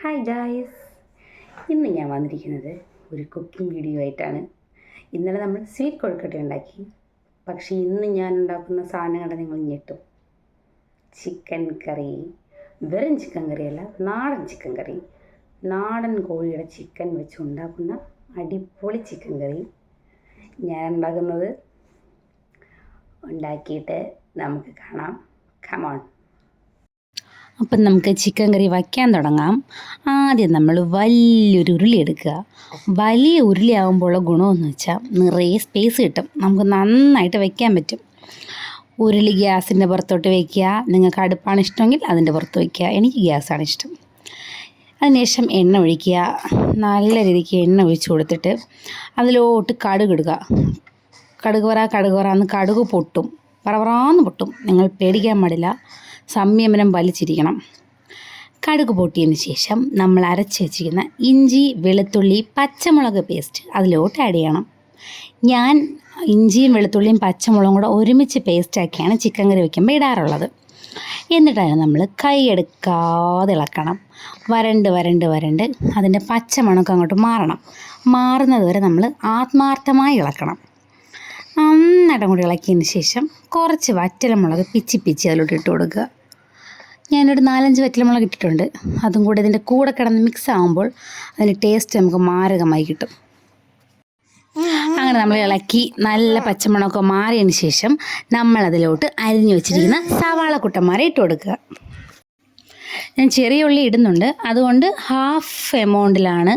Hi guys ഇന്ന് ഞാൻ വന്നിരിക്കുന്നത് ഒരു കുക്കിംഗ് വീഡിയോ ആയിട്ടാണ്. ഇന്നലെ നമ്മൾ സ്വീറ്റ് കൊഴുക്കട്ട ഉണ്ടാക്കി. പക്ഷേ ഇന്ന് ഞാൻ ഉണ്ടാക്കുന്ന സാധനങ്ങൾ നിങ്ങൾ ഞെട്ടും. ചിക്കൻ കറി വെറും ചിക്കൻ കറിയല്ല നാടൻ ചിക്കൻ കറി നാടൻ കോഴിയുടെ ചിക്കൻ വെച്ച് ഉണ്ടാക്കുന്ന അടിപൊളി ചിക്കൻ കറി ഞാൻ ഉണ്ടാക്കുന്നത് ഉണ്ടാക്കിയിട്ട് നമുക്ക് കാണാം. കമോൺ അപ്പം നമുക്ക് ചിക്കൻ കറി വയ്ക്കാൻ തുടങ്ങാം. ആദ്യം നമ്മൾ വലിയൊരു ഉരുളി എടുക്കുക. വലിയ ഉരുളി ആകുമ്പോഴുള്ള ഗുണമെന്ന് വെച്ചാൽ നിറയെ സ്പേസ് കിട്ടും. നമുക്ക് നന്നായിട്ട് വയ്ക്കാൻ പറ്റും. ഉരുളി ഗ്യാസിന്റെ പുറത്തോട്ട് വയ്ക്കുക. നിങ്ങൾക്ക് അടുപ്പാണ് ഇഷ്ടമെങ്കിൽ അതിന്റെ പുറത്ത് വയ്ക്കുക. എനിക്ക് ഗ്യാസാണ് ഇഷ്ടം. അതിനുശേഷം എണ്ണ ഒഴിക്കുക. നല്ല രീതിക്ക് എണ്ണ ഒഴിച്ച് കൊടുത്തിട്ട് അതിലോട്ട് കടുക് ഇടുക. കടുക് പറ കടുക് പറ എന്ന് കടുക് പൊട്ടും. പറവറാന്ന് പൊട്ടും. നിങ്ങൾ പേടിക്കാൻ പാടില്ല. സംയമനം വലിച്ചിരിക്കണം. കടുക് പൊട്ടിയതിന് ശേഷം നമ്മൾ അരച്ച് വെച്ചിരിക്കുന്ന ഇഞ്ചി വെളുത്തുള്ളി പച്ചമുളക് പേസ്റ്റ് അതിലോട്ട് ആഡ് ചെയ്യണം. ഞാൻ ഇഞ്ചിയും വെളുത്തുള്ളിയും പച്ചമുളകും കൂടെ ഒരുമിച്ച് പേസ്റ്റാക്കിയാണ് ചിക്കൻ കറി വയ്ക്കുമ്പോൾ ഇടാറുള്ളത്. എന്നിട്ടാണ് നമ്മൾ കൈ എടുക്കാതെ ഇളക്കണം. വരണ്ട് വരണ്ട് വരണ്ട് അതിന്റെ പച്ചമണക്കം അങ്ങോട്ട് മാറണം. മാറുന്നത് വരെ നമ്മൾ ആത്മാർത്ഥമായി ഇളക്കണം. നന്നായിട്ടും കൂടി ഇളക്കിയതിന് ശേഷം കുറച്ച് വറ്റലമുളക് പിച്ചി പിച്ചി അതിലോട്ട് ഇട്ട് കൊടുക്കുക. ഞാനൊരു നാലഞ്ച് വറ്റൽമുളക് ഇട്ടിട്ടുണ്ട്. അതും കൂടെ ഇതിന്റെ കൂടെ കിടന്ന് മിക്സ് ആകുമ്പോൾ അതിന്റെ ടേസ്റ്റ് നമുക്ക് മാരകമായി കിട്ടും. അങ്ങനെ നമ്മൾ ഇളക്കി നല്ല പച്ചമുളകൊക്കെ മാറിയതിന് ശേഷം നമ്മൾ അതിലോട്ട് അരിഞ്ഞു വെച്ചിരിക്കുന്ന സവാള കുട്ടന്മാരെ ഇട്ട് കൊടുക്കുക. ഞാൻ ചെറിയ ഉള്ളി ഇടുന്നുണ്ട്. അതുകൊണ്ട് ഹാഫ് എമൗണ്ടിലാണ്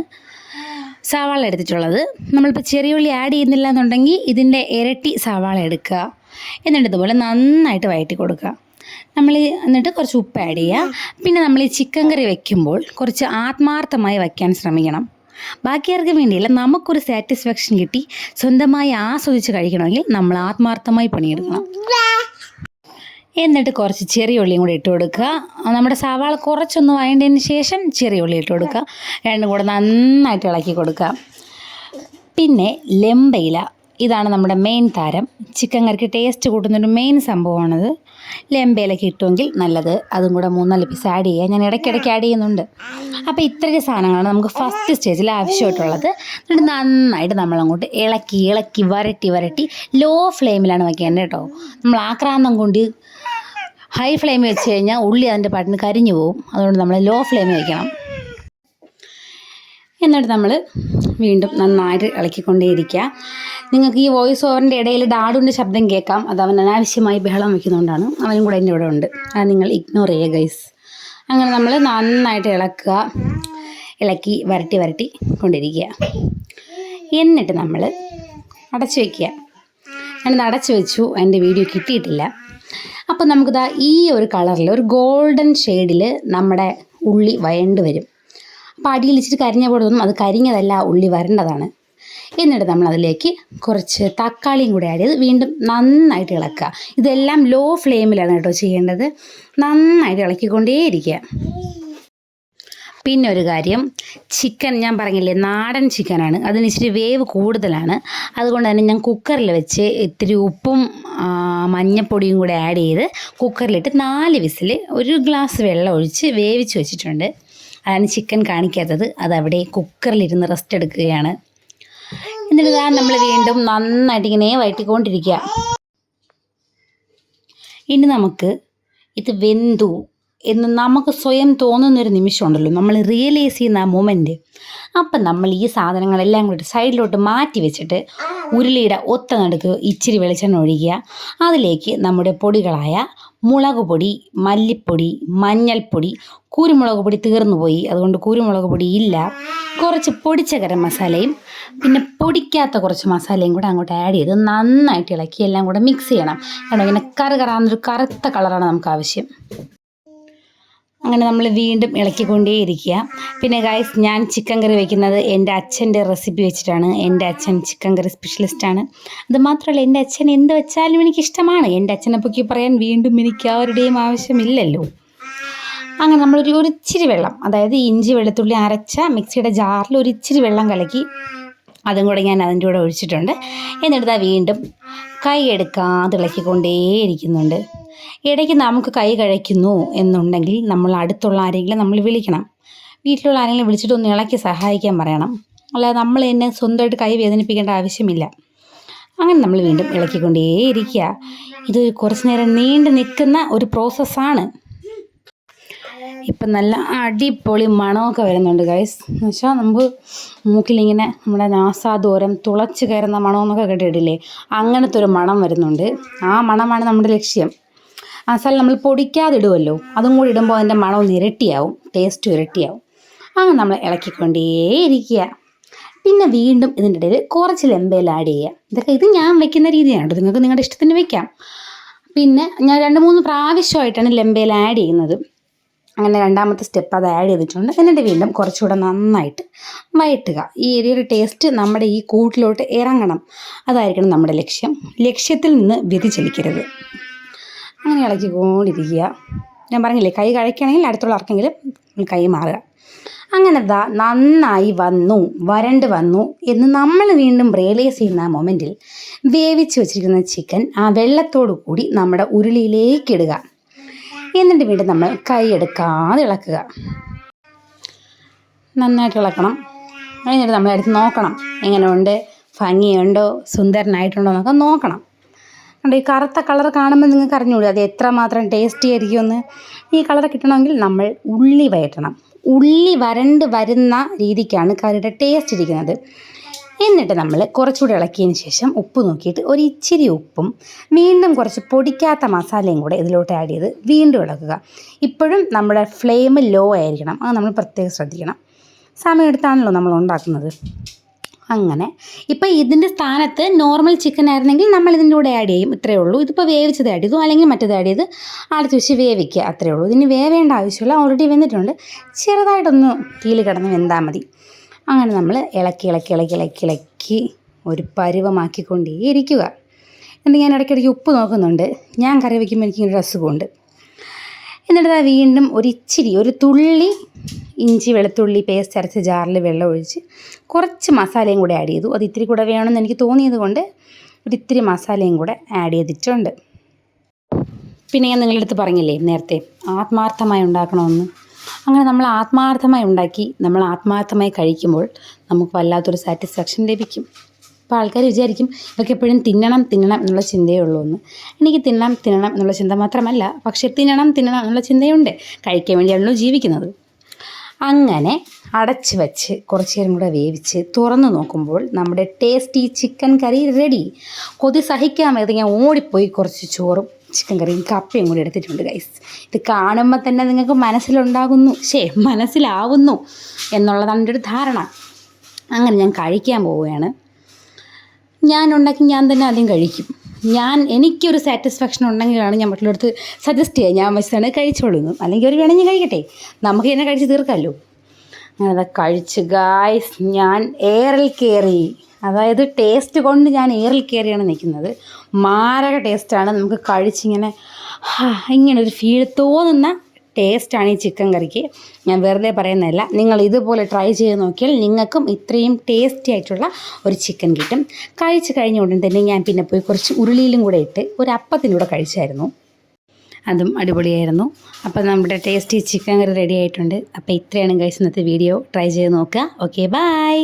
സവാള എടുത്തിട്ടുള്ളത്. നമ്മളിപ്പോൾ ചെറിയ ഉള്ളി ആഡ് ചെയ്യുന്നില്ല എന്നുണ്ടെങ്കിൽ ഇതിന്റെ ഇരട്ടി സവാള എടുക്കുക. എന്നിട്ട് ഇതുപോലെ നന്നായിട്ട് വഴറ്റി കൊടുക്കുക. നമ്മൾ എന്നിട്ട് കുറച്ച് ഉപ്പ് ആഡ് ചെയ്യുക പിന്നെ നമ്മൾ ഈ ചിക്കൻ കറി വെക്കുമ്പോൾ കുറച്ച് ആത്മാർത്ഥമായി വയ്ക്കാൻ ശ്രമിക്കണം. ബാക്കിയാർക്ക് വേണ്ടിയല്ല നമുക്കൊരു സാറ്റിസ്ഫാക്ഷൻ കിട്ടി സ്വന്തമായി ആസ്വദിച്ച് കഴിക്കണമെങ്കിൽ നമ്മൾ ആത്മാർത്ഥമായി പണിയെടുക്കണം. എന്നിട്ട് കുറച്ച് ചെറിയ ഉള്ളിയും കൂടി ഇട്ട് കൊടുക്കുക. നമ്മുടെ സവാള കുറച്ചൊന്ന് വഴണ്ടതിന് ശേഷം ചെറിയ ഉള്ളി ഇട്ട് കൊടുക്കുക. രണ്ടും കൂടെ നന്നായിട്ട് ഇളക്കി കൊടുക്കുക. പിന്നെ ലെമ്പയില ഇതാണ് നമ്മുടെ മെയിൻ താരം. ചിക്കൻ കറിക്ക് ടേസ്റ്റ് കൂട്ടുന്നൊരു മെയിൻ സംഭവമാണത്. ലെമ്പയിലൊക്കെ ഇട്ടുമെങ്കിൽ നല്ലത്. അതും കൂടെ മൂന്നാൽ പീസ് ആഡ് ചെയ്യുക ഞാൻ ഇടയ്ക്കിടയ്ക്ക് ആഡ് ചെയ്യുന്നുണ്ട്. അപ്പോൾ ഇത്രയൊക്കെ സാധനങ്ങളാണ് നമുക്ക് ഫസ്റ്റ് സ്റ്റേജിൽ ആവശ്യമായിട്ടുള്ളത്. എന്നിട്ട് നന്നായിട്ട് നമ്മളങ്ങോട്ട് ഇളക്കി ഇളക്കി വരട്ടി വരട്ടി ലോ ഫ്ലെയിമിലാണ് വയ്ക്കേണ്ടത് കേട്ടോ. നമ്മൾ ആക്രാന്തം കൊണ്ട് ഹൈ ഫ്ലെയിം വെച്ച് കഴിഞ്ഞാൽ ഉള്ളി അതിന്റെ പാട്ടിന് കരിഞ്ഞു പോകും. അതുകൊണ്ട് നമ്മൾ ലോ ഫ്ലെയിം വയ്ക്കണം എന്നിട്ട് നമ്മൾ വീണ്ടും നന്നായിട്ട് ഇളക്കിക്കൊണ്ടേയിരിക്കുക. നിങ്ങൾക്ക് ഈ വോയിസ് ഓവറിന്റെ ഇടയിൽ ഡാഡുവിന്റെ ശബ്ദം കേൾക്കാം. അത് അവൻ അനാവശ്യമായി ബഹളം വയ്ക്കുന്നതുകൊണ്ടാണ് അവനും കൂടെ എന്റെ ഇവിടെ ഉണ്ട് അത് നിങ്ങൾ ഇഗ്നോർ ചെയ്യുക ഗൈസ് അങ്ങനെ നമ്മൾ നന്നായിട്ട് ഇളക്കുക. ഇളക്കി വരട്ടി വരട്ടി കൊണ്ടിരിക്കുക. എന്നിട്ട് നമ്മൾ അടച്ചു വയ്ക്കുക ഞാനിത് അടച്ചു വെച്ചു. എന്റെ വീഡിയോ കിട്ടിയിട്ടില്ല. അപ്പോൾ നമുക്കിതാ ഈ ഒരു കളറിൽ ഒരു ഗോൾഡൻ ഷെയ്ഡിൽ നമ്മുടെ ഉള്ളി വയണ്ട് വരും. അപ്പോൾ ഇച്ചിട്ട് കരിഞ്ഞ പോലെ തോന്നും അത് കരിഞ്ഞതല്ല ഉള്ളി വരേണ്ടതാണ്. എന്നിട്ട് നമ്മൾ അതിലേക്ക് കുറച്ച് തക്കാളിയും കൂടി ആഡ് ചെയ്ത് വീണ്ടും നന്നായിട്ട് ഇളക്കുക. ഇതെല്ലാം ലോ ഫ്ലെയിമിലാണ് കേട്ടോ ചെയ്യേണ്ടത്. നന്നായിട്ട് ഇളക്കിക്കൊണ്ടേയിരിക്കുക. പിന്നെ ഒരു കാര്യം ചിക്കൻ ഞാൻ പറഞ്ഞില്ലേ നാടൻ ചിക്കനാണ്. അതിന് ഇച്ചിരി വേവ് കൂടുതലാണ്. അതുകൊണ്ട് തന്നെ ഞാൻ കുക്കറിൽ വെച്ച് ഇത്തിരി ഉപ്പും മഞ്ഞപ്പൊടിയും കൂടെ ആഡ് ചെയ്ത് കുക്കറിലിട്ട് നാല് വിസിൽ ഒരു ഗ്ലാസ് വെള്ളം ഒഴിച്ച് വേവിച്ച് വെച്ചിട്ടുണ്ട്. അതാണ് ചിക്കൻ കാണിക്കാത്തത്. അതവിടെ കുക്കറിലിരുന്ന് റെസ്റ്റ് എടുക്കുകയാണ്. എന്നിട്ട് ഇതാ നമ്മൾ വീണ്ടും നന്നായിട്ട് ഇങ്ങനെ വഴറ്റിക്കൊണ്ടിരിക്കുക. ഇനി നമുക്ക് ഇത് വെന്തു എന്ന് നമുക്ക് സ്വയം തോന്നുന്നൊരു നിമിഷമുണ്ടല്ലോ. നമ്മൾ റിയലൈസ് ചെയ്യുന്ന ആ മൊമെന്റ് അപ്പം നമ്മൾ ഈ സാധനങ്ങളെല്ലാം കൂടി സൈഡിലോട്ട് മാറ്റി വെച്ചിട്ട് ഉരുളിയുടെ ഒത്ത നടുക്ക് ഇച്ചിരി വെളിച്ചെണ്ണ ഒഴിക്കുക. അതിലേക്ക് നമ്മുടെ പൊടികളായ മുളക് പൊടി മല്ലിപ്പൊടി മഞ്ഞൾപ്പൊടി കുരുമുളക് പൊടി തീർന്നു പോയി. അതുകൊണ്ട് കുരുമുളക് പൊടി ഇല്ല. കുറച്ച് പൊടിച്ച ഗരം മസാലയും പിന്നെ പൊടിക്കാത്ത കുറച്ച് മസാലയും കൂടെ അങ്ങോട്ട് ആഡ് ചെയ്ത് നന്നായിട്ട് ഇളക്കി എല്ലാം കൂടെ മിക്സ് ചെയ്യണം. കാരണം ഇങ്ങനെ കറ് കറാന്നൊരു കറുത്ത കളറാണ് നമുക്ക് ആവശ്യം. അങ്ങനെ നമ്മൾ വീണ്ടും ഇളക്കിക്കൊണ്ടേയിരിക്കുക. പിന്നെ ഗൈസ് ഞാൻ ചിക്കൻ കറി വയ്ക്കുന്നത് എന്റെ അച്ഛന്റെ റെസിപ്പി വെച്ചിട്ടാണ്. എന്റെ അച്ഛൻ ചിക്കൻ കറി സ്പെഷ്യലിസ്റ്റാണ് അതുമാത്രമല്ല എന്റെ അച്ഛൻ എന്ത് വെച്ചാലും എനിക്കിഷ്ടമാണ്. എന്റെ അച്ഛനെ പൊക്കി പറയാൻ വീണ്ടും എനിക്ക് ആരുടെയും ആവശ്യമില്ലല്ലോ. അങ്ങനെ നമ്മളൊരു ഒരു ഇച്ചിരി വെള്ളം അതായത് ഇഞ്ചി വെളുത്തുള്ളി അരച്ച മിക്സിയുടെ ജാറിൽ ഒരു ഇച്ചിരി വെള്ളം കലക്കി അതും കൂടെ ഞാൻ അതിന്റെ കൂടെ ഒഴിച്ചിട്ടുണ്ട്. എന്നിട്ട് വീണ്ടും കൈ എടുക്കാതെ ഇളക്കിക്കൊണ്ടേയിരിക്കുന്നുണ്ട് ഇടയ്ക്ക് നമുക്ക് കൈ കഴിക്കുന്നു എന്നുണ്ടെങ്കിൽ നമ്മൾ അടുത്തുള്ള ആരെങ്കിലും നമ്മൾ വിളിക്കണം. വീട്ടിലുള്ള ആരെങ്കിലും വിളിച്ചിട്ട് ഒന്ന് ഇളക്കി സഹായിക്കാൻ പറയണം. അല്ലാതെ നമ്മൾ എന്നെ സ്വന്തമായിട്ട് കൈ വേദനിപ്പിക്കേണ്ട ആവശ്യമില്ല. അങ്ങനെ നമ്മൾ വീണ്ടും ഇളക്കിക്കൊണ്ടേയിരിക്കുക. ഇത് കുറച്ച് നേരം നീണ്ടു നിൽക്കുന്ന ഒരു പ്രോസസ്സാണ് ഇപ്പം നല്ല അടിപൊളി മണമൊക്കെ വരുന്നുണ്ട് ഗൈസ് എന്ന് വെച്ചാൽ നമുക്ക് മൂക്കിലിങ്ങനെ നമ്മുടെ നാസാദൂരം തുളച്ച് കയറുന്ന മണമെന്നൊക്കെ കേട്ടിട്ടില്ലേ? അങ്ങനത്തെ ഒരു മണം വരുന്നുണ്ട്. ആ മണമാണ് നമ്മുടെ ലക്ഷ്യം. മസാല നമ്മൾ പൊടിക്കാതെ ഇടുമല്ലോ അതും കൂടി ഇടുമ്പോൾ അതിന്റെ മണം ഒന്ന് ഇരട്ടിയാവും ടേസ്റ്റും ഇരട്ടിയാവും. അങ്ങനെ നമ്മൾ ഇളക്കിക്കൊണ്ടേയിരിക്കുക. പിന്നെ വീണ്ടും ഇതിന്റെ ഇടയിൽ കുറച്ച് ലെമ്പയിൽ ആഡ് ചെയ്യുക. ഇതൊക്കെ ഇത് ഞാൻ വെക്കുന്ന രീതിയാണ് നിങ്ങൾക്ക് നിങ്ങളുടെ ഇഷ്ടത്തിന് വെക്കാം. പിന്നെ ഞാൻ രണ്ട് മൂന്ന് പ്രാവശ്യമായിട്ടാണ് ലെമ്പയിൽ ആഡ് ചെയ്യുന്നത്. അങ്ങനെ രണ്ടാമത്തെ സ്റ്റെപ്പ് അത് ആഡ് ചെയ്തിട്ടുണ്ട്. എന്നിട്ട് വീണ്ടും കുറച്ചുകൂടെ നന്നായിട്ട് വയറ്റുക ഈ എരിയുടെ ടേസ്റ്റ് നമ്മുടെ ഈ കൂട്ടിലോട്ട് ഇറങ്ങണം. അതായിരിക്കണം നമ്മുടെ ലക്ഷ്യം. ലക്ഷ്യത്തിൽ നിന്ന് വ്യതിചലിക്കരുത്. അങ്ങനെ ഇളക്കിക്കൊണ്ടിരിക്കുക ഞാൻ പറഞ്ഞില്ലേ കൈ കഴിക്കുകയാണെങ്കിൽ അടുത്തുള്ള ആർക്കെങ്കിലും കൈ മാറുക. അങ്ങനെ ദാ നന്നായി വന്നു വരണ്ട് വന്നു എന്ന് നമ്മൾ വീണ്ടും റിയലൈസ് ചെയ്യുന്ന ആ മൊമെന്റിൽ വേവിച്ച് വെച്ചിരിക്കുന്ന ചിക്കൻ ആ വെള്ളത്തോടു കൂടി നമ്മുടെ ഉരുളിയിലേക്ക് ഇടുക. എന്നിട്ട് വീണ്ടും നമ്മൾ കൈ എടുക്കാതെ ഇളക്കുക. നന്നായിട്ട് ഇളക്കണം. എന്നിട്ട് നമ്മൾ എടുത്ത് നോക്കണം. എങ്ങനെയുണ്ട്? ഭംഗിയുണ്ടോ? സുന്ദരനായിട്ടുണ്ടോ എന്നൊക്കെ നോക്കണം. കണ്ടോ ഈ കറുത്ത കളർ കാണുമ്പോൾ നിങ്ങൾക്ക് അറിഞ്ഞുകൂടി അത് എത്രമാത്രം ടേസ്റ്റി ആയിരിക്കുമെന്ന്? ഈ കളർ കിട്ടണമെങ്കിൽ നമ്മൾ ഉള്ളി വയറ്റണം ഉള്ളി വരണ്ട് വരുന്ന രീതിക്കാണ് കറിയുടെ ടേസ്റ്റ് ഇരിക്കുന്നത്. എന്നിട്ട് നമ്മൾ കുറച്ചുകൂടി ഇളക്കിയതിന് ശേഷം ഉപ്പ് നോക്കിയിട്ട് ഒരു ഇച്ചിരി ഉപ്പും വീണ്ടും കുറച്ച് പൊടിക്കാത്ത മസാലയും കൂടെ ഇതിലോട്ട് ആഡ് ചെയ്ത് വീണ്ടും ഇളക്കുക. ഇപ്പോഴും നമ്മുടെ ഫ്ലെയിം ലോ ആയിരിക്കണം. അത് നമ്മൾ പ്രത്യേകം ശ്രദ്ധിക്കണം. സമയമെടുത്താണല്ലോ നമ്മൾ ഉണ്ടാക്കുന്നത്. അങ്ങനെ. ഇപ്പോൾ ഇതിന്റെ സ്ഥാനത്ത് നോർമൽ ചിക്കൻ ആയിരുന്നെങ്കിൽ നമ്മൾ ഇതിന്റെ കൂടെ ആഡ് ചെയ്യും. ഇത്രയേ ഉള്ളൂ. ഇതിപ്പോൾ വേവിച്ചത് ആഡ് ചെയ്തു. അല്ലെങ്കിൽ മറ്റേത് ആഡ് ചെയ്ത് അടുത്ത് വെച്ച് വേവിക്കുക. അത്രയേ ഉള്ളൂ. ഇതിന് വേവേണ്ട ആവശ്യമില്ല. ഓൾറെഡി വെന്തിട്ടുണ്ട്. ചെറുതായിട്ടൊന്ന് തീയിൽ കിടന്ന് വെന്താൽ മതി. അങ്ങനെ നമ്മൾ ഇളക്കി ഇളക്കി ഇളക്കി ഇളക്കി ഇളക്കി ഒരു പരുവമാക്കിക്കൊണ്ടേ ഇരിക്കുക. എന്നിട്ട് ഞാൻ ഇടയ്ക്കിടയ്ക്ക് ഉപ്പ് നോക്കുന്നുണ്ട്. ഞാൻ കറി വയ്ക്കുമ്പോൾ എനിക്കൊരു അസുഖമുണ്ട്. എന്നിട്ട് വീണ്ടും ഒരു ഇച്ചിരി ഒരു തുള്ളി ഇഞ്ചി വെളുത്തുള്ളി പേസ്റ്റ് അരച്ച ജാറിൽ വെള്ളം ഒഴിച്ച് കുറച്ച് മസാലയും കൂടെ ആഡ് ചെയ്തു. അത് ഇത്തിരി കൂടെ വേണമെന്ന് എനിക്ക് തോന്നിയത് കൊണ്ട് ഒരു ഇത്തിരി മസാലയും കൂടെ ആഡ് ചെയ്തിട്ടുണ്ട്. പിന്നെ ഞാൻ നിങ്ങളുടെ അടുത്ത് പറഞ്ഞില്ലേ നേരത്തെ ആത്മാർത്ഥമായി ഉണ്ടാക്കണമെന്ന്? അങ്ങനെ നമ്മൾ ആത്മാർത്ഥമായി ഉണ്ടാക്കി നമ്മൾ ആത്മാർത്ഥമായി കഴിക്കുമ്പോൾ നമുക്ക് വല്ലാത്തൊരു സാറ്റിസ്ഫാക്ഷൻ ലഭിക്കും. അപ്പോൾ ആൾക്കാർ വിചാരിക്കും ഇതൊക്കെ എപ്പോഴും തിന്നണം തിന്നണം എന്നുള്ള ചിന്തയേ ഉള്ളൂ എന്ന്. എനിക്ക് തിന്നണം തിന്നണം എന്നുള്ള ചിന്ത മാത്രമല്ല പക്ഷേ തിന്നണം തിന്നണം എന്നുള്ള ചിന്തയുണ്ട്. കഴിക്കാൻ വേണ്ടിയാണല്ലോ ജീവിക്കുന്നത്. അങ്ങനെ അടച്ച് വെച്ച് കുറച്ച് നേരം കൂടെ വേവിച്ച് തുറന്ന് നോക്കുമ്പോൾ നമ്മുടെ ടേസ്റ്റി ചിക്കൻ കറി റെഡി കൊതി സഹിക്കാൻ വേണ്ടി ഞാൻ ഓടിപ്പോയി കുറച്ച് ചോറും ചിക്കൻ കറിയും കപ്പയും കൂടി എടുത്തിട്ടുണ്ട് ഗൈസ് ഇത് കാണുമ്പോൾ തന്നെ നിങ്ങൾക്ക് മനസ്സിലുണ്ടാകുന്നു ശേ മനസ്സിലാവുന്നു എന്നുള്ളതാണ് എന്റെ ഒരു ധാരണ. അങ്ങനെ ഞാൻ കഴിക്കാൻ പോവുകയാണ്. ഞാൻ ഉണ്ടാക്കി ഞാൻ തന്നെ ആദ്യം കഴിക്കും. ഞാൻ എനിക്കൊരു സാറ്റിസ്ഫാക്ഷൻ ഉണ്ടെങ്കിലാണ് ഞാൻ മറ്റുള്ളവർക്ക് സജസ്റ്റ് ചെയ്യുക ഞാൻ വെച്ചാണ് കഴിച്ചോളുന്നു. അല്ലെങ്കിൽ ഒരു വേണമെങ്കിൽ കഴിക്കട്ടെ. നമുക്ക് തന്നെ കഴിച്ച് തീർക്കാമല്ലോ. അത് കഴിച്ച് ഗായ്സ് ഞാൻ ഏറിൽ കയറി അതായത് ടേസ്റ്റ് കൊണ്ട് ഞാൻ ഏറിൽ കയറിയാണ് നിൽക്കുന്നത്. മാരക ടേസ്റ്റാണ് നമുക്ക് കഴിച്ചിങ്ങനെ ഇങ്ങനെ ഒരു ഫീൽ തോന്നുന്ന ടേസ്റ്റാണ് ഈ ചിക്കൻ കറിക്ക്. ഞാൻ വെറുതെ പറയുന്നതല്ല. നിങ്ങൾ ഇതുപോലെ ട്രൈ ചെയ്ത് നോക്കിയാൽ നിങ്ങൾക്കും ഇത്രയും ടേസ്റ്റി ആയിട്ടുള്ള ഒരു ചിക്കൻ കിട്ടും. കഴിച്ച് കഴിഞ്ഞ ഉടൻ തന്നെ ഞാൻ പിന്നെ പോയി കുറച്ച് ഉരുളിയിലും കൂടെ ഇട്ട് ഒരു അപ്പത്തിലൂടെ കഴിച്ചായിരുന്നു. അതും അടിപൊളിയായിരുന്നു. അപ്പോൾ നമ്മുടെ ടേസ്റ്റി ചിക്കൻ കറി റെഡി ആയിട്ടുണ്ട്. അപ്പോൾ ഇത്രയാണ് കഴിച്ച് ഇന്നത്തെ വീഡിയോ ട്രൈ ചെയ്ത് നോക്കുക. Okay bye